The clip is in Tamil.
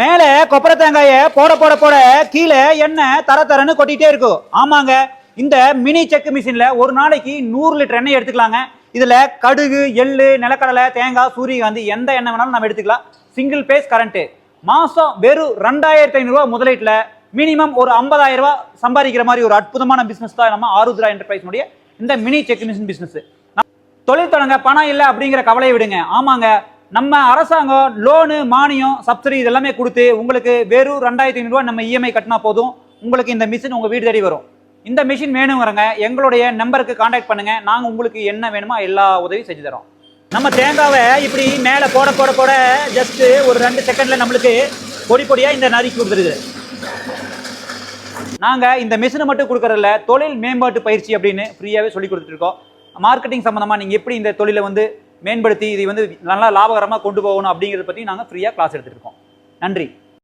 மேலே கொப்பரை தேங்காயை போட போட போட கீழே எண்ணெய் தர தரன்னு கொட்டிட்டே இருக்கும் ஆமாங்க இந்த மினி செக் மிஷின்ல ஒரு நாளைக்கு நூறு லிட்டர் எண்ணெய் எடுத்துக்கலாங்க. இதுல கடுகு எள்ளு நிலக்கடலை தேங்காய் சூரியகாந்தி எந்த எண்ணெய் வேணாலும் நம்ம எடுத்துக்கலாம். சிங்கிள் பேஸ் கரண்ட் மாசம் வெறும் ரெண்டாயிரத்தி ஐநூறுரூவா முதலீட்டுல மினிமம் ஒரு 50000 ரூபாய் சம்பாதிக்கிற மாதிரி ஒரு அற்புதமான பிசினஸ் தான் நம்ம ஆருத்ரா என்டர்பிரைஸ்னுடைய இந்த மினி செக் மிஷின் பிசினஸ் தொழில் தொடங்க பணம் இல்லை அப்படிங்கிற கவலையை விடுங்க. ஆமாங்க நம்ம அரசாங்கம் லோனு மானியம் சப்சிடி இதெல்லாமே கொடுத்து உங்களுக்கு வெறும் ரெண்டாயிரத்தி ஐநூறுரூவா நம்ம இஎம்ஐ கட்டினா போதும். உங்களுக்கு இந்த மிஷின் உங்கள் வீடு தேடி வரும். இந்த மிஷின் வேணுங்கிறங்க எங்களுடைய நம்பருக்கு காண்டாக்ட் பண்ணுங்கள் நாங்கள் உங்களுக்கு என்ன வேணுமோ எல்லா உதவியும் செஞ்சு தரோம். நம்ம தேங்காவை இப்படி மேலே போட போட போட ஜஸ்ட்டு ஒரு ரெண்டு செகண்டில் நம்மளுக்கு பொடி பொடியாக இந்த நறுக்கி கொடுத்துருது. நாங்கள் இந்த மிஷினை மட்டும் கொடுக்குறதில்ல தொழில் மேம்பாட்டு பயிற்சி அப்படின்னு ஃப்ரீயாகவே சொல்லி கொடுத்துருக்கோம் மார்க்கெட்டிங் சம்மந்தமாக நீங்கள் எப்படி இந்த தொழிலை வந்து மேம்படுத்தி இதை வந்து நல்லா லாபகரமாக கொண்டு போகணும் அப்படிங்கிறத பற்றி நாங்கள் ஃப்ரீயாக கிளாஸ் எடுத்துகிட்டு இருக்கோம். நன்றி.